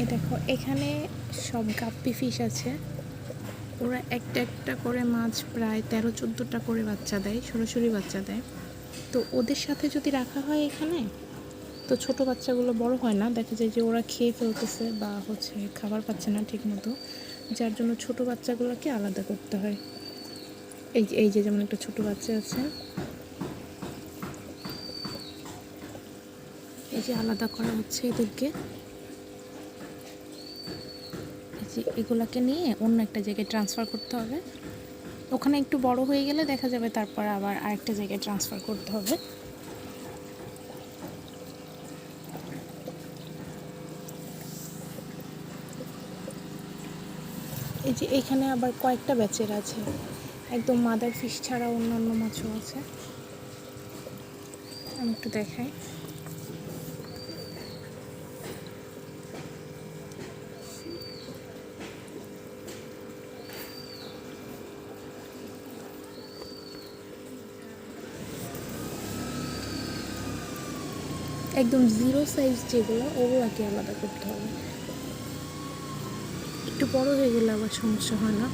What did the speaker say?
এই দেখো, এখানে সব গাপ্পি ফিশ আছে। ওরা একটা একটা করে মাছ প্রায় তেরো, চোদ্দোটা করে বাচ্চা দেয়, সরাসরি বাচ্চা দেয়। তো ওদের সাথে যদি রাখা হয় এখানে, তো ছোট বাচ্চাগুলো বড় হয় না। দেখা যায় যে ওরা খেয়ে ফেলতেছে বা হচ্ছে খাবার পাচ্ছে না ঠিক মতো যার জন্য ছোট বাচ্চাগুলোকে আলাদা করতে হয়। এই এই যে যেমন একটা ছোট বাচ্চা আছে। এই যে আলাদা করা হচ্ছে এদেরকে। যে এগুলাকে নিয়ে অন্য একটা জায়গায় ট্রান্সফার করতে হবে। ওখানে একটু বড় হয়ে গেলে দেখা যাবে তারপর আবার আরেকটা জায়গায় ট্রান্সফার করতে হবে। এই যে এখানে আবার কয়েকটা ব্যাচের আছে। একদম মাদার ফিশ ছাড়া অন্যান্য মাছও আছে। আমি একটু দেখাই। একদম জিরো সাইজ যেগুলো ওগুলোকে আলাদা করতে হবে। একটু বড় হয়ে গেলে আবার সমস্যা হয় না?